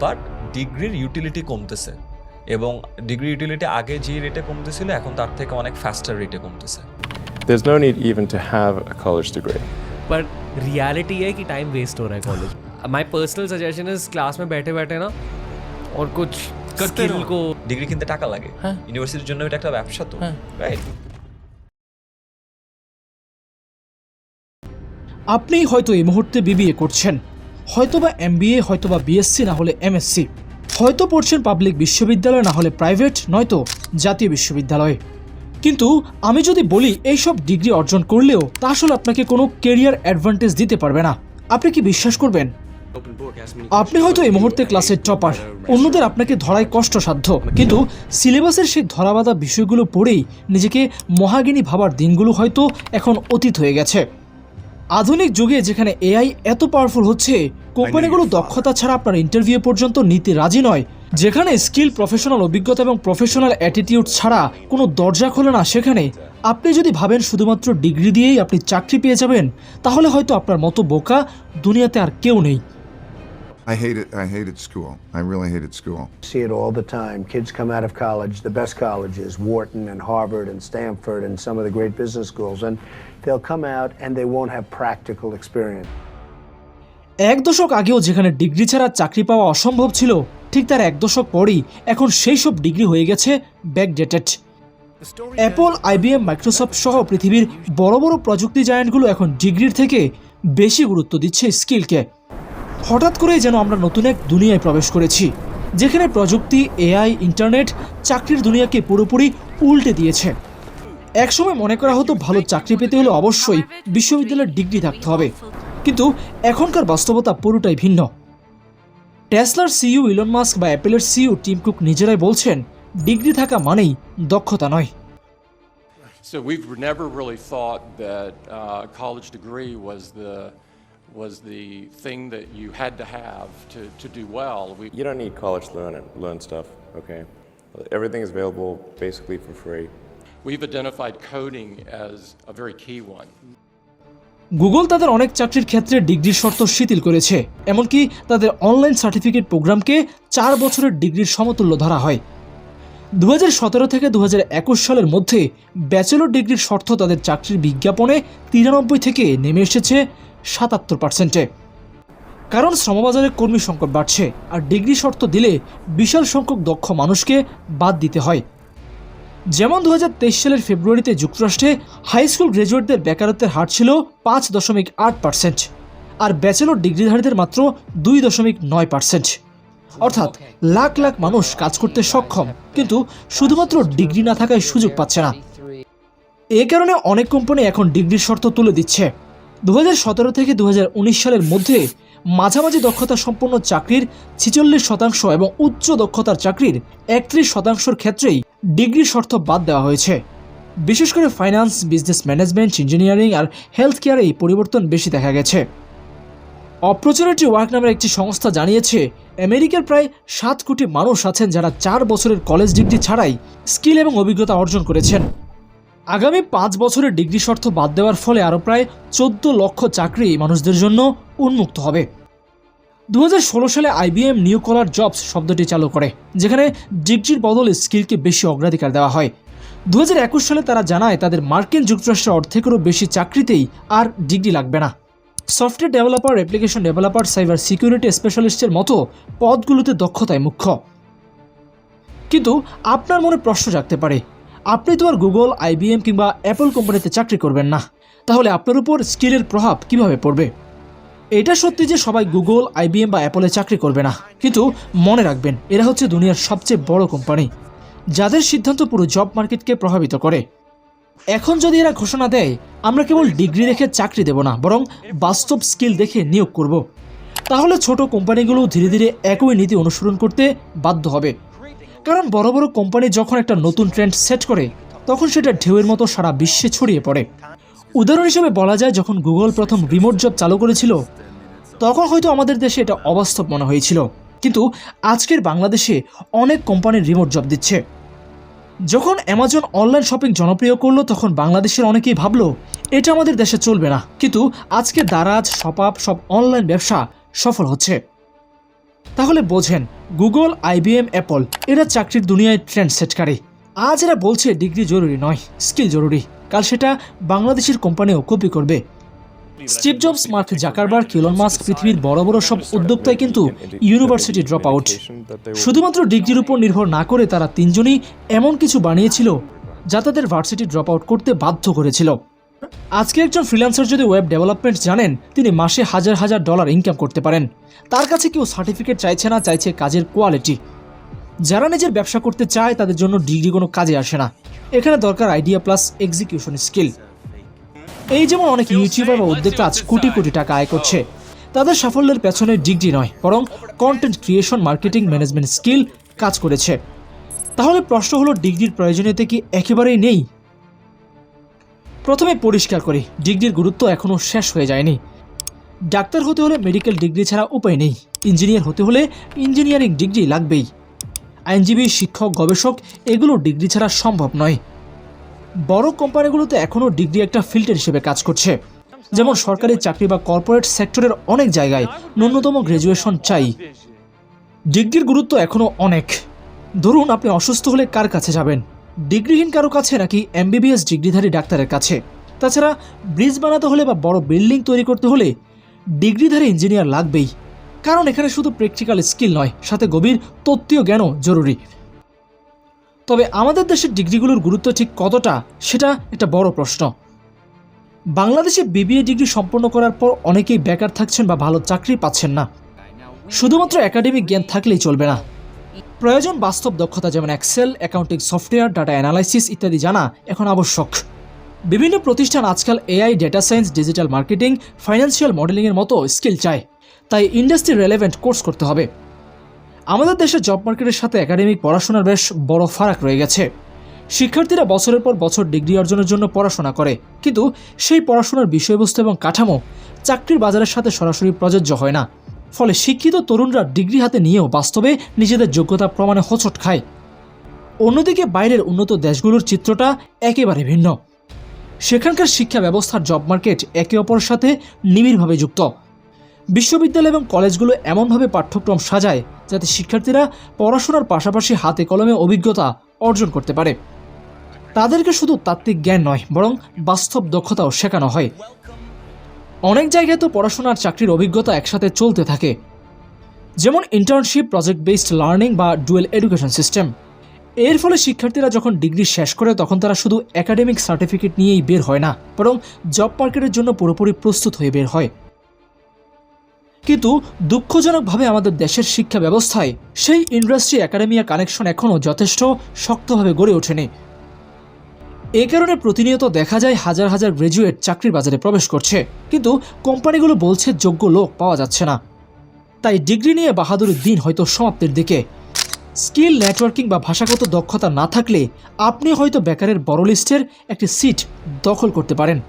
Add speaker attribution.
Speaker 1: But ডিগ্রির utility কমতেছে এবং ডিগ্রি ইউটিলিটি আগে যে রেটে কমতেছিল এখন তার থেকে অনেক ফাস্টার রেটে কমতেছে
Speaker 2: There's no need even to have a college degree.
Speaker 3: पर रियलिटी है कि टाइम वेस्ट हो रहा है college my personal suggestion is class में बैठे बैठे ना और कुछ स्किल को
Speaker 1: ডিগ্রি কিনতে টাকা লাগে
Speaker 3: হ্যাঁ।
Speaker 1: ইউনিভার্সিটির জন্য এটা একটা ব্যবসা তো
Speaker 3: হ্যাঁ।
Speaker 1: রাইট
Speaker 4: আপনি হয়তো এই মুহূর্তে বিবিএ করছেন হয়তোবা এমবিএ হয়তোবা বিএসসি না হলে এমএসসি হয়তো পড়ছেন পাবলিক বিশ্ববিদ্যালয়, না হলে প্রাইভেট, নয়তো জাতীয় বিশ্ববিদ্যালয়ে। কিন্তু আমি যদি বলি এইসব ডিগ্রি অর্জন করলেও তা আসলে আপনাকে কোনো কেরিয়ার অ্যাডভান্টেজ দিতে পারবে না। আপনি কি বিশ্বাস করবেন? আপনি হয়তো এই মুহূর্তে ক্লাসের টপার, অন্যদের আপনাকে ধরায় কষ্টসাধ্য। কিন্তু সিলেবাসের সেই ধরাবাধা বিষয়গুলো পড়েই নিজেকে মহাগিনী ভাবার দিনগুলো হয়তো এখন অতীত হয়ে গেছে। আধুনিক যুগে যেখানে এআই এত পাওয়ারফুল হচ্ছে কোম্পানিগুলো দক্ষতা ছাড়া আপনার ইন্টারভিউ পর্যন্ত নিতে রাজি নয়। যেখানে স্কিল প্রফেশনাল অভিজ্ঞতা এবং প্রফেশনাল অ্যাটিটিউড ছাড়া কোনো দরজা খোলে না সেখানে আপনি যদি ভাবেন শুধুমাত্র ডিগ্রি দিয়েই আপনি চাকরি পেয়ে যাবেন তাহলে হয়তো আপনার মতো বোকা দুনিয়াতে আর কেউ নেই।
Speaker 5: I hated I hated school. I really hated school.
Speaker 6: see it all the time. Kids come out of college, the best colleges, Wharton and Harvard and Stanford and some of the great business schools, and they'll come out and they won't have practical experience.
Speaker 4: এক দশক আগেও যেখানে degree ছাড়া চাকরি পাওয়া অসম্ভব ছিল ঠিক তার এক দশক পরই এখন সেই সব ডিগ্রি হয়ে গেছে ব্যাকডেটেড অ্যাপল আইবিএম মাইক্রোসফট সহ পৃথিবীর বড় বড় প্রযুক্তি জায়ান্টগুলো এখন ডিগ্রির থেকে বেশি গুরুত্ব দিচ্ছে স্কিলকে হঠাৎ করেই যেন আমরা নতুন এক দুনিয়ায় প্রবেশ করেছি যেখানে প্রযুক্তি এআই ইন্টারনেট চাকরির দুনিয়াকে পুরোপুরি উল্টে দিয়েছে। একসময় মনে করা হতো ভালো চাকরি পেতে হলে অবশ্যই বিশ্ববিদ্যালয়ের ডিগ্রি থাকতে হবে কিন্তু এখনকার বাস্তবতা পুরোটাই ভিন্ন। টেসলার সিইও ইলন মাস্ক বা অ্যাপেলের সিইও টিম কুক নিজেরাই বলছেন ডিগ্রি থাকা মানেই দক্ষতা নয়।
Speaker 7: So we've never really thought that uh, college degree was the was the thing that you had to have to, to do well. We,
Speaker 2: You don't need college to learn it, learn stuff, okay? Everything is available basically for free.
Speaker 7: we've identified coding as a very key one.
Speaker 4: Google তাদের অনেক চাকরির ক্ষেত্রে ডিগ্রির শর্ত শিথিল করেছে এমনকি তাদের অনলাইন সার্টিফিকেট প্রোগ্রামকে চার বছরের ডিগ্রির সমতুল্য ধরা হয় দু হাজার সতেরো থেকে দু হাজার একুশ সালের মধ্যে ব্যাচেলর ডিগ্রির শর্ত তাদের চাকরির বিজ্ঞাপনে তিরানব্বই থেকে নেমে এসেছে সাতাত্তর পার্সেন্টে কারণ শ্রমবাজারে কর্মী সংকট বাড়ছে আর ডিগ্রি শর্ত দিলে বিশাল সংখ্যক দক্ষ মানুষকে বাদ দিতে হয়। যেমন দুহাজার তেইশ সালের ফেব্রুয়ারিতে যুক্তরাষ্ট্রে হাই স্কুল গ্রাজুয়েটদের বেকারত্বের হার ছিল পাঁচ দশমিক আট পার্সেন্ট আর ব্যাচেলর ডিগ্রিধারীদের মাত্র দুই দশমিক নয় পার্সেন্ট অর্থাৎ লাখ লাখ মানুষ কাজ করতে সক্ষম, কিন্তু শুধুমাত্র ডিগ্রি না থাকায় সুযোগ পাচ্ছে না। এ কারণে অনেক কোম্পানি এখন ডিগ্রির শর্ত তুলে দিচ্ছে। দু হাজার সতেরো থেকে দু হাজার উনিশ সালের মধ্যে মাঝামাঝি দক্ষতা সম্পন্ন চাকরির ছিচল্লিশ শতাংশ এবং উচ্চ দক্ষতার চাকরির একত্রিশ শতাংশের ক্ষেত্রেই ডিগ্রি শর্ত বাদ দেওয়া হয়েছে। বিশেষ করে ফাইন্যান্স বিজনেস ম্যানেজমেন্ট ইঞ্জিনিয়ারিং আর হেলথ কেয়ারে এই পরিবর্তন বেশি দেখা গেছে। অপরচুনিটি ওয়ার্ক নামের একটি সংস্থা জানিয়েছে, আমেরিকার প্রায় সাত কোটি মানুষ আছেন যারা চার বছরের কলেজ ডিগ্রি ছাড়াই স্কিল এবং অভিজ্ঞতা অর্জন করেছেন। আগামী পাঁচ বছরের ডিগ্রি শর্ত বাদ দেওয়ার ফলে আরও প্রায় চোদ্দ লক্ষ চাকরি মানুষদের জন্য উন্মুক্ত হবে। দু হাজার ষোলো সালে আইবিএম নিউ কলার জবস শব্দটি চালু করে, যেখানে ডিগ্রির বদলে স্কিলকে বেশি অগ্রাধিকার দেওয়া হয়। দু হাজার একুশ সালে তারা জানায়, তাদের মার্কিন যুক্তরাষ্ট্রের অর্ধেকেরও বেশি চাকরিতেই আর ডিগ্রি লাগবে না। Software developer, application developer, cyber security স্পেশালিস্টের মতো পদগুলোতে দক্ষতায় মুখ্য। কিন্তু আপনার মনে প্রশ্ন জাগতে পারে আপনি তো আর গুগল আইবিএম কিংবা অ্যাপল কোম্পানিতে চাকরি করবেন না। তাহলে আপনার উপর স্কিলের প্রভাব কীভাবে পড়বে? এটা সত্যি যে সবাই গুগল আইবিএম বা অ্যাপলে চাকরি করবে না। কিন্তু মনে রাখবেন, এরা হচ্ছে দুনিয়ার সবচেয়ে বড় কোম্পানি যাদের সিদ্ধান্ত পুরো জব মার্কেটকে প্রভাবিত করে। এখন যদি এরা ঘোষণা দেয়, আমরা কেবল ডিগ্রি দেখে চাকরি দেব না, বরং বাস্তব স্কিল দেখে নিয়োগ করব। তাহলে ছোট কোম্পানিগুলো ধীরে ধীরে একই নীতি অনুসরণ করতে বাধ্য হবে। কারণ বড় বড় কোম্পানি যখন একটা নতুন ট্রেন্ড সেট করে, তখন সেটা ঢেউয়ের মতো সারা বিশ্বে ছড়িয়ে পড়ে। উদাহরণ হিসেবে বলা যায়, যখন গুগল প্রথম রিমোট জব চালু করেছিল, তখন হয়তো আমাদের দেশে এটা অবাস্তব মনে হয়েছিল। কিন্তু আজকের বাংলাদেশে অনেক কোম্পানির রিমোট জব দিচ্ছে। যখন অ্যামাজন অনলাইন শপিং জনপ্রিয় করল, তখন বাংলাদেশের অনেকেই ভাবলো, এটা আমাদের দেশে চলবে না। কিন্তু আজকে দারাজ শপাপ সব অনলাইন ব্যবসা সফল হচ্ছে। তাহলে বোঝেন, গুগল, আইবিএম, অ্যাপল, এরা চাকরির দুনিয়ায় ট্রেন্ড সেটকারী আজ এরা বলছে ডিগ্রি জরুরি নয় স্কিল জরুরি। কাল সেটা বাংলাদেশের কোম্পানিও কপি করবে। Steve Jobs, Mark Zuckerberg Elon Musk পৃথিবীর বড় বড় সব উদ্যোক্তাই কিন্তু ইউনিভার্সিটি ড্রপ আউট শুধুমাত্র ডিগ্রির উপর নির্ভর না করে তারা তিনজনই এমন কিছু বানিয়েছিল যা তাদের ভার্সিটি ড্রপ আউট করতে বাধ্য করেছিল। আজকে একজন ফ্রিল্যান্সার যদি ওয়েব ডেভেলপমেন্ট জানেন, তিনি মাসে হাজার হাজার ডলার ইনকাম করতে পারেন। তার কাছে কেউ সার্টিফিকেট চাইছে না, চাইছে কাজের কোয়ালিটি যারা নিজের ব্যবসা করতে চায়, তাদের জন্য ডিগ্রি কোনো কাজে আসে না। এখানে দরকার আইডিয়া প্লাস এক্সিকিউশন স্কিল এই যেমন অনেক ইউটিউবার বা উদ্যোক্তা আজ কোটি কোটি টাকা আয় করছে। তাদের সাফল্যের পেছনে ডিগ্রি নয়, বরং content creation marketing management skill কাজ করেছে। তাহলে প্রশ্ন হলো ডিগ্রির প্রয়োজনীয়তা কি একেবারেই নেই? প্রথমে পরিষ্কার করি, ডিগ্রির গুরুত্ব এখনও শেষ হয়ে যায়নি। ডাক্তার হতে হলে মেডিকেল ডিগ্রি ছাড়া উপায় নেই। ইঞ্জিনিয়ার হতে হলে ইঞ্জিনিয়ারিং ডিগ্রি লাগবেই। আইনজীবী, শিক্ষক, গবেষক, এগুলো ডিগ্রি ছাড়া সম্ভব নয়। বড় কোম্পানিগুলোতে এখনও ডিগ্রি একটা ফিল্টার হিসেবে কাজ করছে। যেমন সরকারি চাকরি বা কর্পোরেট সেক্টরের অনেক জায়গায় ন্যূনতম গ্র্যাজুয়েশন চাই। ডিগ্রির গুরুত্ব এখনও অনেক। ধরুন আপনি অসুস্থ হলে কার কাছে যাবেন? ডিগ্রিহীন কারও কাছে নাকি এমবিবিএস ডিগ্রিধারী ডাক্তারের কাছে? তাছাড়া ব্রিজ বানাতে হলে বা বড় বিল্ডিং তৈরি করতে হলে ডিগ্রিধারী ইঞ্জিনিয়ার লাগবেই। কারণ এখানে শুধু প্র্যাকটিক্যাল স্কিল নয়, সাথে গভীর তত্ত্বীয় জ্ঞানও জরুরি। তবে আমাদের দেশের ডিগ্রিগুলোর গুরুত্ব ঠিক কতটা, সেটা একটা বড় প্রশ্ন। বাংলাদেশে বিবিএ ডিগ্রি সম্পন্ন করার পর অনেকেই বেকার থাকছেন বা ভালো চাকরি পাচ্ছেন না। শুধুমাত্র একাডেমিক জ্ঞান থাকলেই চলবে না। প্রয়োজন বাস্তব দক্ষতা যেমন Excel accounting software data analysis ইত্যাদি জানা এখন আবশ্যক। বিভিন্ন প্রতিষ্ঠান আজকাল AI data science digital marketing financial মডেলিংয়ের মতো স্কিল চায়। তাই ইন্ডাস্ট্রি রেলেভেন্ট কোর্স করতে হবে। আমাদের দেশের জব মার্কেটের সাথে একাডেমিক পড়াশোনার বেশ বড় ফারাক রয়ে গেছে। শিক্ষার্থীরা বছরের পর বছর ডিগ্রি অর্জনের জন্য পড়াশোনা করে। কিন্তু সেই পড়াশোনার বিষয়বস্তু এবং কাঠামো চাকরির বাজারের সাথে সরাসরি প্রযোজ্য হয় না। ফলে শিক্ষিত তরুণরা ডিগ্রি হাতে নিয়েও বাস্তবে নিজেদের যোগ্যতা প্রমাণে হোঁচট খায়। অন্যদিকে বাইরের উন্নত দেশগুলোর চিত্রটা একেবারে ভিন্ন। সেখানকার শিক্ষা ব্যবস্থার জব মার্কেট একে অপরের সাথে নিবিড়ভাবে যুক্ত। বিশ্ববিদ্যালয় এবং কলেজগুলো এমনভাবে পাঠ্যক্রম সাজায় যাতে শিক্ষার্থীরা পড়াশোনার পাশাপাশি হাতে কলমে অভিজ্ঞতা অর্জন করতে পারে। তাদেরকে শুধু তাত্ত্বিক জ্ঞান নয়, বরং বাস্তব দক্ষতাও শেখানো হয়। অনেক জায়গায় তো পড়াশোনার চাকরির অভিজ্ঞতা একসাথে চলতে থাকে। যেমন ইন্টার্নশিপ প্রজেক্ট বেসড লার্নিং বা ডুয়েল এডুকেশন সিস্টেম এর ফলে শিক্ষার্থীরা যখন ডিগ্রি শেষ করে, তখন তারা শুধু একাডেমিক সার্টিফিকেট নিয়েই বের হয় না, বরং জব মার্কেটের জন্য পুরোপুরি প্রস্তুত হয়ে বের হয়। কিন্তু দুঃখজনকভাবে আমাদের দেশের শিক্ষা ব্যবস্থায় সেই ইন্ডাস্ট্রি একাডেমিয়া কানেকশন এখনও যথেষ্ট শক্তভাবে গড়ে ওঠেনি। এ কারণে প্রতিনিয়ত দেখা যায় হাজার হাজার গ্র্যাজুয়েট চাকরির বাজারে প্রবেশ করছে। কিন্তু কোম্পানিগুলো বলছে যোগ্য লোক পাওয়া যাচ্ছে না। তাই ডিগ্রি নিয়ে বাহাদুরের দিন হয়তো সমাপ্তির দিকে। স্কিল, নেটওয়ার্কিং বা ভাষাগত দক্ষতা না থাকলে আপনি হয়তো বেকারের বড় লিস্টের একটি সিট দখল করতে পারেন।